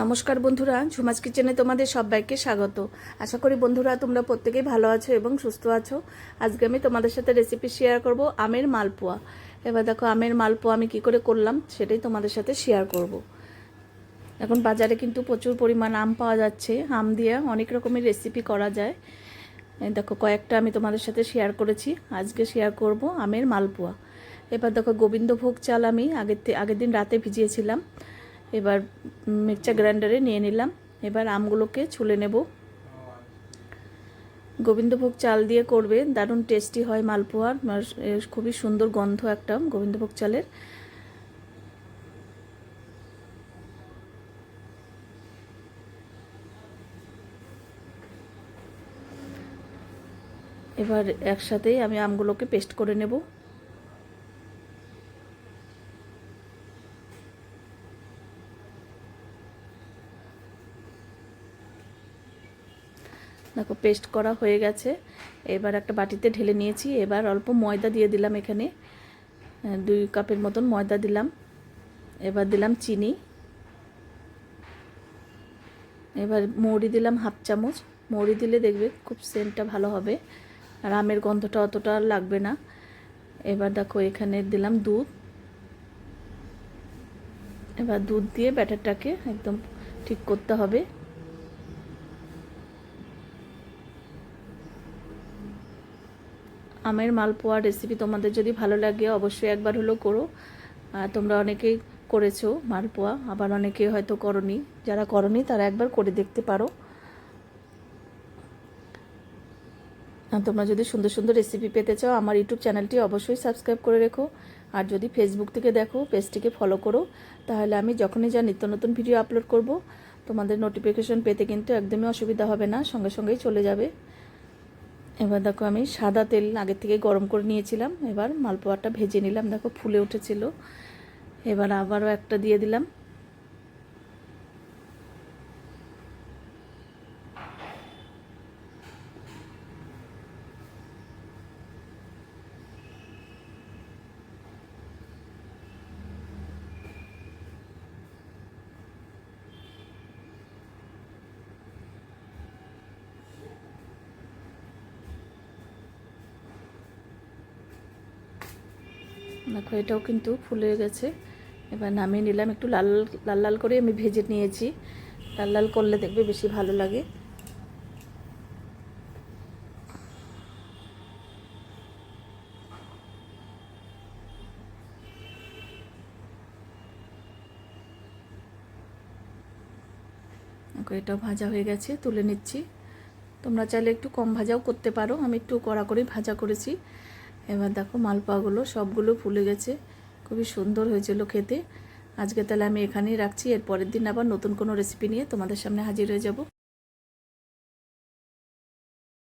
নমস্কার বন্ধুরা ঝুমাজ কিচেনে তোমাদের সবাইকে স্বাগত। আশা করি বন্ধুরা তোমরা প্রত্যেকেই ভালো আছো এবং সুস্থ আছো। আজকে আমি তোমাদের সাথে রেসিপি শেয়ার করব আমের মালপোয়া। এবার দেখো, আমের মালপোয়া আমি কি করে করলাম সেটাই তোমাদের সাথে শেয়ার করব। এখন বাজারে কিন্তু প্রচুর পরিমাণ আম পাওয়া যাচ্ছে। আম দিয়ে অনেক রকমের রেসিপি করা যায়। দেখো, কয়েকটা আমি তোমাদের সাথে শেয়ার করেছি। আজকে শেয়ার করব আমের মালপোয়া। এবার দেখো, গোবিন্দভোগ চাল আমি আগের আগের দিন রাতে ভিজিয়েছিলাম। এবার মিক্সচার গ্রাইন্ডারে নিয়ে নিলাম। এবার আমগুলোকে ছুলে নেব। গোবিন্দভোগ চাল দিয়ে করবে, দারুণ টেস্টি হয় মালপোয়ার খুবই সুন্দর গন্ধ একটা গোবিন্দভোগ চালের। এবার একসাথেই আমি আমগুলোকে পেস্ট করে নেব। দেখো পেস্ট করা হয়ে গেছে। এবার একটা বাটিতে ঢেলে নিয়েছি। এবার অল্প ময়দা দিয়ে দিলাম এখানে। দুই কাপের মতন ময়দা দিলাম। এবার দিলাম চিনি। এবার মৌরি দিলাম হাফ চামচ। মৌরি দিলে দেখবে খুব সেন্টটা ভালো হবে। আর আমের গন্ধটা অতটা লাগবে না। এবার দেখো, এখানে দিলাম দুধ। এবার দুধ দিয়ে ব্যাটারটাকে একদম ঠিক করতে হবে। আমের মালপোয়া রেসিপি তোমাদের যদি ভালো লাগে, অবশ্যই একবার হলেও করো। তোমরা অনেকেই করেছ মালপোয়া, আবার অনেকে হয়তো করনি। যারা করনি, তারা একবার করে দেখতে পারো। তোমরা যদি সুন্দর সুন্দর রেসিপি পেতে চাও, আমার ইউটিউব চ্যানেলটি অবশ্যই সাবস্ক্রাইব করে রেখো। আর যদি ফেসবুক থেকে দেখো পেজটিকে ফলো করো। তাহলে আমি যখনই যা নিত্য নতুন ভিডিও আপলোড করব, তোমাদের নোটিফিকেশন পেতে কিন্তু একদমই অসুবিধা হবে না, সঙ্গে সঙ্গেই চলে যাবে। এবার দেখো আমি সাদা তেল আগের থেকে গরম করে নিয়েছিলাম। এবার মালপোয়াটা ভেজে নিলাম। দেখো ফুলে উঠেছিল। এবার আবারও একটা দিয়ে দিলাম। দেখো, এটাও কিন্তু ফুলে গেছে। এবার নামিয়ে নিলাম। একটু লাল লাল লাল করে আমি ভেজে নিয়েছি। লাল লাল করলে দেখবে বেশি ভালো লাগে। এটাও ভাজা হয়ে গেছে, তুলে নিচ্ছি। তোমরা চাইলে একটু কম ভাজাও করতে পারো। আমি একটু কড়া করে ভাজা করেছি। এবার দেখো মালপাগুলো সবগুলো ফুলে গেছে। খুবই সুন্দর হয়েছিল খেতে। আজকে তাহলে আমি এখানেই রাখছি। এর পরের দিন আবার নতুন কোনো রেসিপি নিয়ে তোমাদের সামনে হাজির হয়ে যাব।